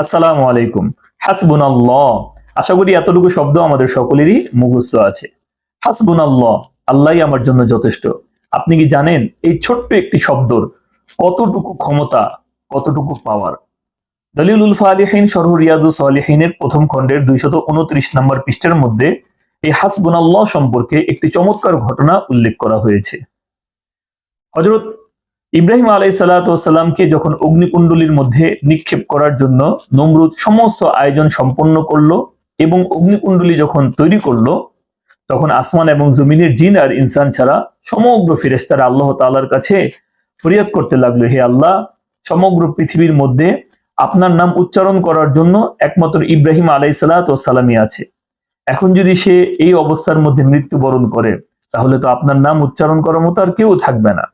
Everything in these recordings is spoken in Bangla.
আসসালামু আলাইকুম। হাসবুন আল্লাহ আশা করি এতটুকু শব্দ আমাদের সকলেরই মুখস্থ আছে। হাসবুন আল্লাহ আল্লাহই আমার জন্য যথেষ্ট। আপনি কি জানেন এই ছোট্ট একটি শব্দর কতটুকু ক্ষমতা, কতটুকু পাওয়ার দলিলুল ফালিহিন সরহ রিয়াজু সালিহিনের প্রথম খণ্ডের দুইশত উনত্রিশ নম্বর পৃষ্ঠের মধ্যে এই হাসবুন আল্লাহ সম্পর্কে একটি চমৎকার ঘটনা উল্লেখ করা হয়েছে। হজরত ইব্রাহিম আলাই সালাতামকে যখন অগ্নিকুণ্ডলীর মধ্যে নিক্ষেপ করার জন্য নমরুদ সমস্ত আয়োজন সম্পন্ন করল এবং অগ্নিকুণ্ডলী যখন তৈরি করল, তখন আসমান এবং জমিনের জিন আর ইনসান ছাড়া সমগ্র ফিরেস্তারা আল্লাহ তাআলার কাছে ফরিয়াদ করতে লাগল, হে আল্লাহ, সমগ্র পৃথিবীর মধ্যে আপনার নাম উচ্চারণ করার জন্য একমাত্র ইব্রাহিম আলাই সালাতামই আছে। এখন যদি সে এই অবস্থার মধ্যে মৃত্যুবরণ করে, তাহলে তো আপনার নাম উচ্চারণ করার মতো আর কেউ থাকবে না।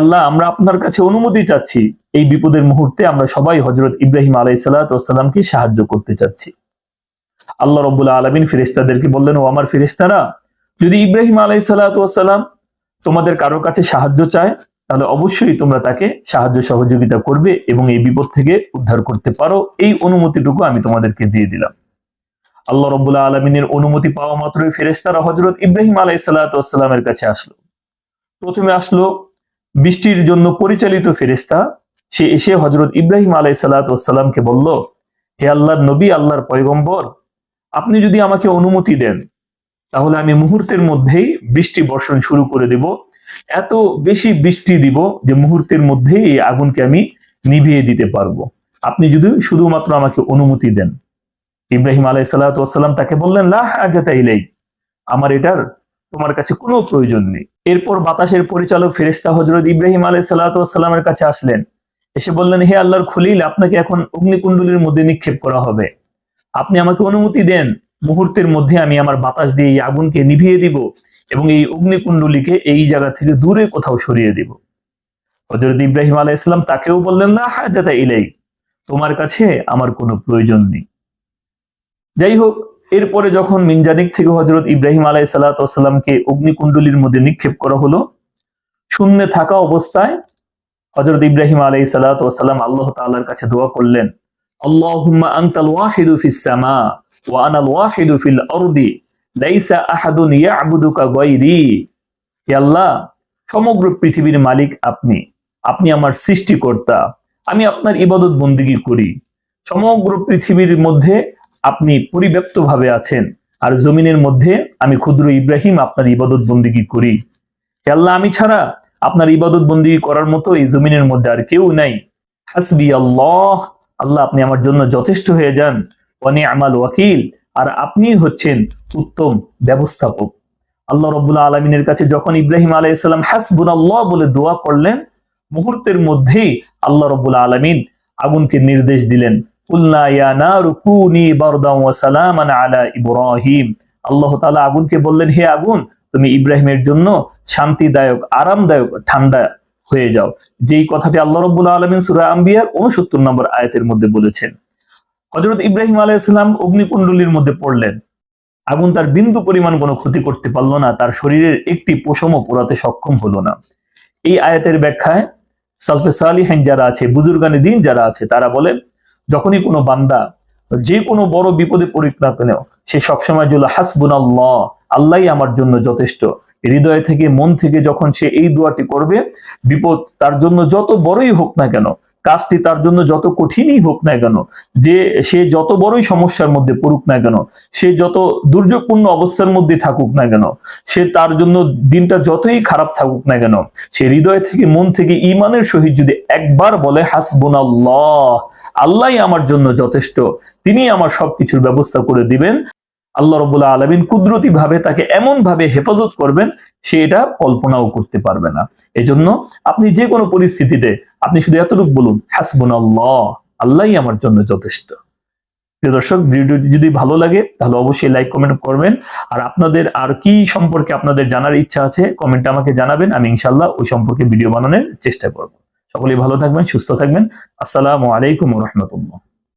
আল্লাহ, আমরা আপনার কাছে অনুমতি চাচ্ছি। এই বিপদের মুহূর্তে আমরা সবাই হজরত ইব্রাহিম আলাই সালাতামকে সাহায্য করতে চাচ্ছি। আল্লাহ রবুল্লাহ আলমিন ফিরিস্তাদেরকে বললেন, ও আমার ফিরিস্তারা যদি ইব্রাহিম আলাই সালাতাম তোমাদের কারও কাছে সাহায্য চায়, তাহলে অবশ্যই তোমরা তাকে সাহায্য সহযোগিতা করবে এবং এই বিপদ থেকে উদ্ধার করতে পারো। এই অনুমতিটুকু আমি তোমাদেরকে দিয়ে দিলাম। আল্লাহ রবুল্লাহ আলমিনের অনুমতি পাওয়া মাত্রই ফেরেস্তারা হজরত ইব্রাহিম আলাই সাল্লামের কাছে আসলো। প্রথমে আসলো বৃষ্টির জন্য পরিচালিত ফেরেস্তা সে এসে হজরত ইব্রাহিম আলাই সাল্লাতামকে বলল, হে আল্লাহর নবী, আল্লাহর পয়গম্বর, আপনি যদি আমাকে অনুমতি দেন, তাহলে আমি মুহূর্তের মধ্যেই বৃষ্টি বর্ষণ শুরু করে দেব। এত বেশি বৃষ্টি দিব যে মুহূর্তের মধ্যেই এই আগুনকে আমি নিভিয়ে দিতে পারব। আপনি যদি শুধুমাত্র আমাকে অনুমতি দেন। ইব্রাহিম আলাই সাল্লাতাম তাকে বললেন লাহ আজাতা ইলাই আমার এটার তোমার কাছে কোনো প্রয়োজন নেই। এরপর বাতাসের পরিচালক ফেরেস্তা হজরত ইব্রাহিম আলাই সাল্লাতামের কাছে আসলেন। এসে বললেন, হে আল্লাহর খলিল, আপনাকে এখন অগ্নিকুণ্ডলীর মধ্যে নিক্ষেপ করা হবে। আপনি আমাকে অনুমতি দেন, মুহূর্তের মধ্যে আমি আমার বাতাস দিয়ে এই আগুনকে নিভিয়ে দিব এবং এই অগ্নিকুণ্ডলীকে এই জায়গা থেকে দূরে কোথাও সরিয়ে দিব। হজরত ইব্রাহিম আলাই ইসলাম তাকেও বললেন না হাজাতা ইলাই তোমার কাছে আমার কোনো প্রয়োজন নেই। যাই হোক এরপরে যখন মিনজানিক থেকে হজরত ইব্রাহিম আলাই সাল্লাতামকে অগ্নিকুণ্ডলীর মধ্যে নিক্ষেপ করা হলো, শূন্যে থাকা অবস্থায় হজরত ইব্রাহিম আলাই সাল্লাতাম আল্লাহ তাল্লার কাছে দোয়া করলেন সমগ্র পৃথিবীর মালিক আপনি আপনি আমার সৃষ্টিকর্তা, আমি আপনার ইবাদত বন্দিগি করি। সমগ্র পৃথিবীর মধ্যে আপনি পরিব্যাপ্ত ভাবে আছেন। আর জমিনের মধ্যে আমি ক্ষুদ্র ইব্রাহিম আপনার ইবাদত বন্দিগি করি আল্লাহ, আমি ছাড়া আপনার ইবাদত বন্দিগি করার মতো এই জমিনের মধ্যে আর কেউ নাই। হাসবি আল্লাহ আল্লাহ আপনি আমার জন্য যথেষ্ট হয়ে যান। অনে আমাল ওয়াকিল, আর আপনি হচ্ছেন উত্তম ব্যবস্থাপক। আল্লাহ রবুল্লাহ আলমিনের কাছে যখন ইব্রাহিম আলাইসাল্লাম হাসবুন আল্লাহ বলে দোয়া করলেন, মুহূর্তের মধ্যেই আল্লাহ রবুল্লাহ আলমিন আগুনকে নির্দেশ দিলেন। ইব্রাহিম। আল্লাহ আগুনকে বললেন, হে আগুন, তুমি ইব্রাহিমের জন্য শান্তিদায়ক, আরামদায়ক, ঠান্ডা হয়ে যাও। যেই কথাটি আল্লাহ আলমিন সুরা আম্বিয়ার উনসত্তর নম্বর আয়াতের মধ্যে বলেছেন। হজরত ইব্রাহিম আলাইসালাম অগ্নিকুণ্ডলীর মধ্যে পড়লেন। আগুন তার বিন্দু পরিমাণ কোনো ক্ষতি করতে পারল না, তার শরীরের একটি পোষমও পোড়াতে সক্ষম হলো না। এই আয়াতের ব্যাখ্যায় সালফে সালিহাইন যারা আছে, বুজুর্গানি দিন যারা আছে, তারা বলেন যখনই কোনো বান্দা যে কোনো বড় বিপদে পড়ুক না কেন, সে সবসময় জল হাসবুন আল্লাহ আল্লাহ আমার জন্য যথেষ্ট। হৃদয় থেকে, মন থেকে যখন সে এই দোয়াটি করবে, বিপদ তার জন্য যত বড়ই হোক না কেন কাজটি তার জন্য যত কঠিনই হোক না কেন, যে সে যত বড়ই সমস্যার মধ্যে পড়ুক না কেন, সে যত দুর্যোগপূর্ণ অবস্থার মধ্যে থাকুক না কেন, সে তার জন্য দিনটা যতই খারাপ থাকুক না কেন, সে হৃদয় থেকে, মন থেকে ইমানের সহিত যদি একবার বলে হাসবুন আল্লাহ আল্লাহ আমার জন্য যথেষ্ট তিনি আমার সবকিছুর ব্যবস্থা করে দিবেন আল্লাহ রবুল্লাহ আলমিন কুদরতি ভাবে তাকে এমন ভাবে হেফাজত করবেন সে এটা কল্পনাও করতে পারবে না। এজন্য আপনি যে কোনো পরিস্থিতিতে আপনি শুধু এতটুকু বলুন হাসবুন আল্লাহ আল্লাহই আমার জন্য যথেষ্ট। প্রিয় দর্শক, ভিডিওটি যদি ভালো লাগে, তাহলে অবশ্যই লাইক, কমেন্ট করবেন। আর আপনাদের আর কি সম্পর্কে আপনাদের জানার ইচ্ছা আছে, কমেন্টে আমাকে জানাবেন, আমি ইনশাল্লাহ ওই সম্পর্কে ভিডিও বানানোর চেষ্টা করব। সকলেই ভালো থাকবেন, সুস্থ থাকবেন। আসসালামু আলাইকুম রহমতুল্লাহ।